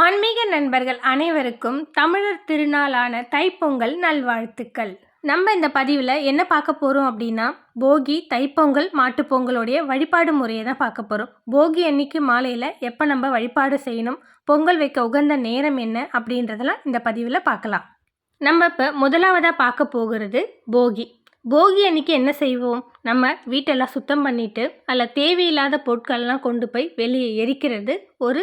ஆன்மீக நண்பர்கள் அனைவருக்கும் தமிழர் திருநாளான தைப்பொங்கல் நல்வாழ்த்துக்கள். நம்ம இந்த பதிவில் என்ன பார்க்க போகிறோம் அப்படின்னா போகி தைப்பொங்கல் மாட்டுப்பொங்கலுடைய வழிபாடு முறையை தான் பார்க்க போகிறோம் போகி அன்னைக்கு மாலையில் எப்போ நம்ம வழிபாடு செய்யணும் பொங்கல் வைக்க உகந்த நேரம் என்ன அப்படின்றதெல்லாம் இந்த பதிவில் பார்க்கலாம். நம்ம இப்போ முதலாவதாக பார்க்க போகிறது போகி. போகி அன்னைக்கு என்ன செய்வோம்? நம்ம வீட்டெல்லாம் சுத்தம் பண்ணிவிட்டு அதில் தேவையில்லாத பொருட்கள்லாம் கொண்டு போய் வெளியே எரிக்கிறது ஒரு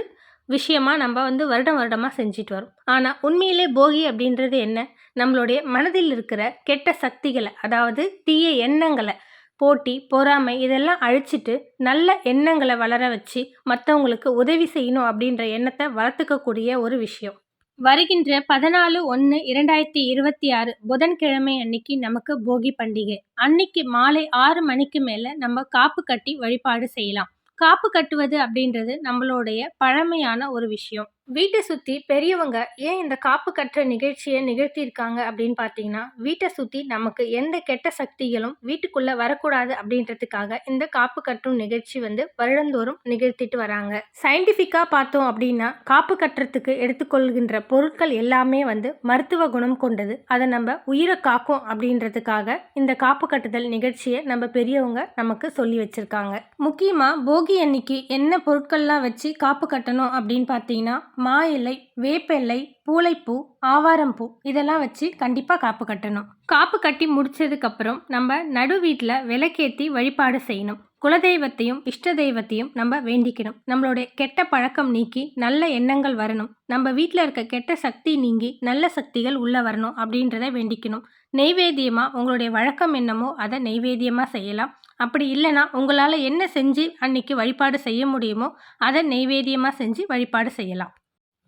விஷயமாக நம்ம வந்து வருடம் வருடமாக செஞ்சுட்டு வரோம். ஆனால் உண்மையிலே போகி அப்படின்றது என்ன? நம்மளுடைய மனதில் இருக்கிற கெட்ட சக்திகளை அதாவது தீய எண்ணங்களை போட்டி பொறாமை இதெல்லாம் அழிச்சிட்டு நல்ல எண்ணங்களை வளர வச்சு மற்றவங்களுக்கு உதவி செய்யணும் அப்படின்ற எண்ணத்தை வளர்த்துக்கக்கூடிய ஒரு விஷயம். வருகின்ற பதினாலு ஒன்று இரண்டாயிரத்தி இருபத்தி ஆறு புதன்கிழமை அன்னைக்கு நமக்கு போகி பண்டிகை. அன்னைக்கு மாலை ஆறு மணிக்கு மேலே நம்ம காப்பு கட்டி வழிபாடு செய்யலாம். காப்பு கட்டுவது அப்படின்றது நம்மளுடைய பழமையான ஒரு விஷயம். வீட்டை சுற்றி பெரியவங்க ஏன் இந்த காப்பு கட்டுற நிகழ்ச்சியை நிகழ்த்தியிருக்காங்க அப்படின்னு பார்த்தீங்கன்னா வீட்டை சுற்றி நமக்கு எந்த கெட்ட சக்திகளும் வீட்டுக்குள்ளே வரக்கூடாது அப்படின்றதுக்காக இந்த காப்பு கட்டும் நிகழ்ச்சி வந்து வருடந்தோறும் நிகழ்த்திட்டு வராங்க. சயின்டிஃபிக்காக பார்த்தோம் அப்படின்னா காப்பு கட்டுறதுக்கு எடுத்துக்கொள்கின்ற பொருட்கள் எல்லாமே வந்து மருத்துவ குணம் கொண்டது. அதை நம்ம உயிரை காக்கும் அப்படின்றதுக்காக இந்த காப்பு கட்டுதல் நிகழ்ச்சியை நம்ம பெரியவங்க நமக்கு சொல்லி வச்சுருக்காங்க. முக்கியமாக போகி அன்னைக்கு என்ன பொருட்கள்லாம் வச்சு காப்பு கட்டணும் அப்படின்னு பார்த்தீங்கன்னா மா இலை வேப்பெல்லை பூளைப்பூ ஆவாரம்பூ இதெல்லாம் வச்சு கண்டிப்பாக காப்பு கட்டணும். காப்பு கட்டி முடிச்சதுக்கப்புறம் நம்ம நடு வீட்டில் விளக்கேற்றி வழிபாடு செய்யணும். குலதெய்வத்தையும் இஷ்ட தெய்வத்தையும் நம்ம வேண்டிக்கணும். நம்மளுடைய கெட்ட பழக்கம் நீக்கி நல்ல எண்ணங்கள் வரணும். நம்ம வீட்டில் இருக்க கெட்ட சக்தி நீங்கி நல்ல சக்திகள் உள்ளே வரணும் அப்படின்றத வேண்டிக்கணும். நெய்வேத்தியமாக உங்களுடைய வழக்கம் என்னமோ அதை நெய்வேத்தியமாக செய்யலாம். அப்படி இல்லைன்னா உங்களால் என்ன செஞ்சு அன்னைக்கு வழிபாடு செய்ய முடியுமோ அதை நெய்வேத்தியமாக செஞ்சு வழிபாடு செய்யலாம்.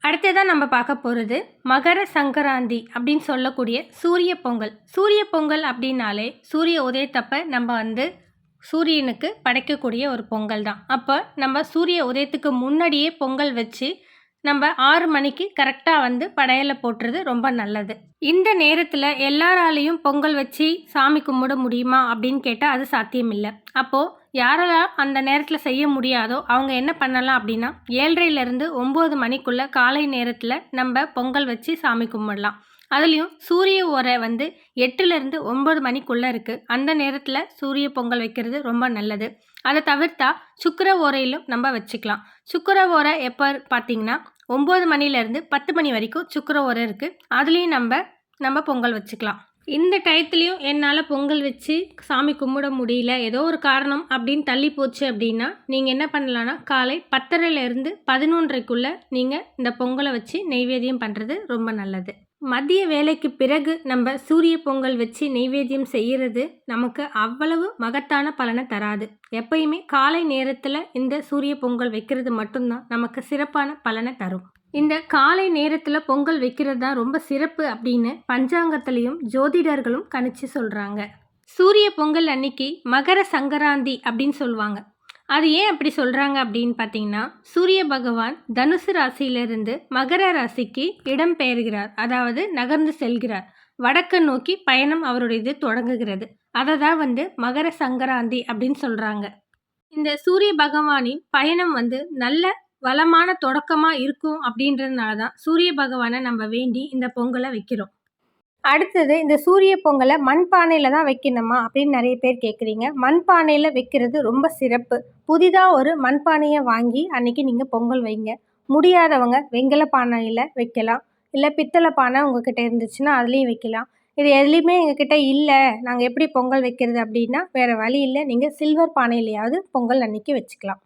அடுத்ததான் நம்ம பார்க்க போகிறது மகர சங்கராந்தி அப்படின்னு சொல்லக்கூடிய சூரிய பொங்கல். சூரிய பொங்கல் அப்படின்னாலே சூரிய உதயத்தப்ப நம்ம வந்து சூரியனுக்கு படைக்கக்கூடிய ஒரு பொங்கல் தான். அப்போ நம்ம சூரிய உதயத்துக்கு முன்னாடியே பொங்கல் வச்சு நம்ம ஆறு மணிக்கு கரெக்டாக வந்து படையலை போட்டுறது ரொம்ப நல்லது. இந்த நேரத்தில் எல்லாராலையும் பொங்கல் வச்சு சாமி கும்பிட முடியுமா அப்படின்னு கேட்டால் அது சாத்தியமில்லை. அப்போது யாரெல்லாம் அந்த நேரத்தில் செய்ய முடியாதோ அவங்க என்ன பண்ணலாம் அப்படின்னா ஏழரையிலேருந்து ஒம்பது மணிக்குள்ளே காலை நேரத்தில் நம்ம பொங்கல் வச்சு சாமி கும்பிடலாம். அதுலேயும் சூரிய உரை வந்து எட்டுலேருந்து ஒம்பது மணிக்குள்ளே இருக்குது அந்த நேரத்தில் சூரிய பொங்கல் வைக்கிறது ரொம்ப நல்லது. அதை தவிர்த்தா சுக்கர ஓரையிலும் நம்ம வச்சுக்கலாம். சுக்கர ஓரை எப்போ பார்த்தீங்கன்னா ஒம்பது மணிலேருந்து பத்து மணி வரைக்கும் சுக்கர ஓரை இருக்குது அதுலேயும் நம்ம நம்ம பொங்கல் வச்சுக்கலாம். இந்த டயத்துலேயும் என்னால் பொங்கல் வச்சு சாமி கும்பிட முடியல. ஏதோ ஒரு காரணம் அப்படின்னு தள்ளி போச்சு அப்படின்னா நீங்கள் என்ன பண்ணலான்னா காலை பத்தரைலேருந்து பதினொன்றைக்குள்ளே நீங்கள் இந்த பொங்கலை வச்சு நெய்வேத்தியம் பண்ணுறது ரொம்ப நல்லது. மதிய வேலைக்கு பிறகு நம்ம சூரிய பொங்கல் வச்சு நெய்வேத்தியம் செய்கிறது நமக்கு அவ்வளவு மகத்தான பலனை தராது. எப்பயுமே காலை நேரத்தில் இந்த சூரிய பொங்கல் வைக்கிறது மட்டும்தான் நமக்கு சிறப்பான பலனை தரும். இந்த காலை நேரத்தில் பொங்கல் வைக்கிறது தான் ரொம்ப சிறப்பு அப்படின்னு பஞ்சாங்கத்திலையும் ஜோதிடர்களும் கணிச்சு சொல்கிறாங்க சூரிய பொங்கல் அன்னைக்கு மகர சங்கராந்தி அப்படின்னு சொல்லுவாங்க. அது ஏன் அப்படி சொல்கிறாங்க அப்படின்னு பார்த்தீங்கன்னா சூரிய பகவான் தனுசு ராசியிலிருந்து மகர ராசிக்கு இடம் பெயர்கிறார். அதாவது நகர்ந்து செல்கிறார். வடக்கு நோக்கி பயணம் அவருடையது தொடங்குகிறது. அதை தான் வந்து மகர சங்கராந்தி அப்படின்னு சொல்கிறாங்க இந்த சூரிய பகவானின் பயணம் வந்து நல்ல வளமான தொடக்கமாக இருக்கும் அப்படின்றதுனால தான் சூரிய பகவானை நம்ம வேண்டி இந்த பொங்கலை வைக்கிறோம். அடுத்தது இந்த சூரிய பொங்கலை மண்பானையில் தான் வைக்கணுமா அப்படின்னு நிறைய பேர் கேட்குறீங்க மண்பானையில் வைக்கிறது ரொம்ப சிறப்பு. புதிதாக ஒரு மண்பானையை வாங்கி அன்றைக்கி நீங்கள் பொங்கல் வைங்க. முடியாதவங்க வெங்கல பானையில் வைக்கலாம். இல்லை பித்தளை பானை உங்ககிட்ட இருந்துச்சுன்னா அதுலேயும் வைக்கலாம். இது எதுலேயுமே எங்ககிட்ட இல்லை. நாங்கள் எப்படி பொங்கல் வைக்கிறது அப்படின்னா வேறு வழி இல்லை. நீங்கள் சில்வர் பானையிலையாவது பொங்கல் அன்றைக்கி வச்சுக்கலாம்.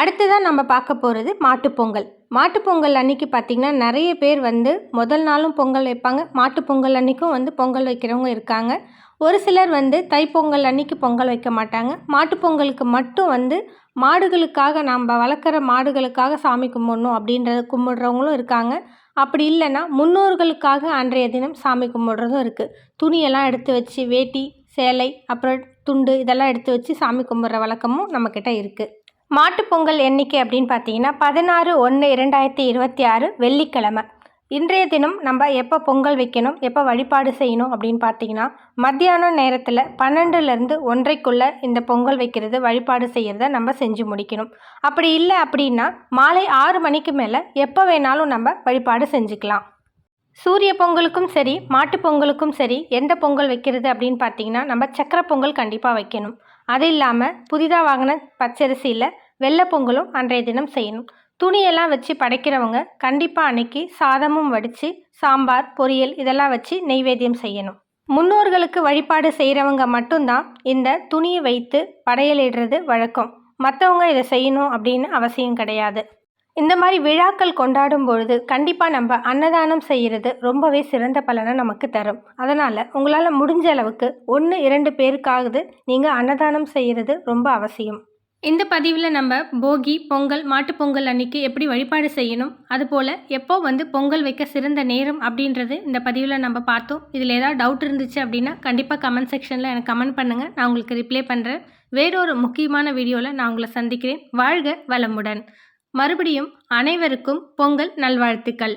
அடுத்ததாக நம்ம பார்க்க போகிறது மாட்டுப்பொங்கல் மாட்டுப்பொங்கல் அன்றைக்கி பார்த்திங்கன்னா நிறைய பேர் வந்து முதல் நாளும் பொங்கல் வைப்பாங்க. மாட்டுப்பொங்கல் அன்றைக்கும் வந்து பொங்கல் வைக்கிறவங்க இருக்காங்க. ஒரு சிலர் வந்து தைப்பொங்கல் அன்றைக்கி பொங்கல் வைக்க மாட்டாங்க. மாட்டுப்பொங்கலுக்கு மட்டும் வந்து மாடுகளுக்காக நம்ம வளர்க்குற மாடுகளுக்காக சாமி கும்பிடணும் அப்படின்றத கும்பிடுறவங்களும் இருக்காங்க. அப்படி இல்லைன்னா முன்னோர்களுக்காக அன்றைய தினம் சாமி கும்பிடுறதும் இருக்குது துணியெல்லாம் எடுத்து வச்சு வேட்டி சேலை அப்புறம் துண்டு இதெல்லாம் எடுத்து வச்சு சாமி கும்பிட்ற வழக்கமும் நம்மக்கிட்ட இருக்குது மாட்டுப்பொங்கல் எண்ணிக்கை அப்படின்னு பார்த்தீங்கன்னா பதினாறு ஒன்று இரண்டாயிரத்தி இருபத்தி ஆறு வெள்ளிக்கிழமை. இன்றைய தினம் நம்ம எப்போ பொங்கல் வைக்கணும் எப்போ வழிபாடு செய்யணும் அப்படின்னு பார்த்தீங்கன்னா மத்தியானம் நேரத்தில் பன்னெண்டுலேருந்து ஒன்றைக்குள்ளே இந்த பொங்கல் வைக்கிறது வழிபாடு செய்கிறத நம்ம செஞ்சு முடிக்கணும். அப்படி இல்லை அப்படின்னா மாலை ஆறு மணிக்கு மேலே எப்போ வேணாலும் நம்ம வழிபாடு செஞ்சுக்கலாம். சூரிய பொங்கலுக்கும் சரி மாட்டுப் பொங்கலுக்கும் சரி எந்த பொங்கல் வைக்கிறது அப்படின்னு பார்த்தீங்கன்னா நம்ம சக்கரை பொங்கல் கண்டிப்பாக வைக்கணும். அது இல்லாமல் புதிதாக வாங்கின பச்சரிசியில் வெள்ளை பொங்கலும் அன்றைய தினம் செய்யணும். துணியெல்லாம் வச்சு படைக்கிறவங்க கண்டிப்பாக அன்னைக்கு சாதமும் வடித்து சாம்பார் பொரியல் இதெல்லாம் வச்சு நெய்வேத்தியம் செய்யணும். முன்னோர்களுக்கு வழிபாடு செய்கிறவங்க மட்டும்தான் இந்த துணியை வைத்து படையலிடுறது வழக்கம். மற்றவங்க இதை செய்யணும் அப்படின்னு அவசியம் கிடையாது. இந்த மாதிரி விழாக்கள் கொண்டாடும் பொழுது கண்டிப்பாக நம்ம அன்னதானம் செய்கிறது ரொம்பவே சிறந்த பலனை நமக்கு தரும். அதனால் உங்களால் முடிஞ்ச அளவுக்கு ஒன்று இரண்டு பேருக்காவது நீங்கள் அன்னதானம் செய்கிறது ரொம்ப அவசியம். இந்த பதிவில் நம்ம போகி பொங்கல் மாட்டுப்பொங்கல் அன்னைக்கு எப்படி வழிபாடு செய்யணும் அதுபோல் எப்போ வந்து பொங்கல் வைக்க சிறந்த நேரம் அப்படின்றது இந்த பதிவில் நம்ம பார்த்தோம். இதில் ஏதாவது டவுட் இருந்துச்சு அப்படின்னா கண்டிப்பாக கமெண்ட் செக்ஷனில் எனக்கு கமெண்ட் பண்ணுங்கள் நான் உங்களுக்கு ரிப்ளை பண்ணுறேன் வேறொரு முக்கியமான வீடியோவில் நான் உங்களை சந்திக்கிறேன். வாழ்க வளமுடன். மறுபடியும் அனைவருக்கும் பொங்கல் நல்வாழ்த்துக்கள்.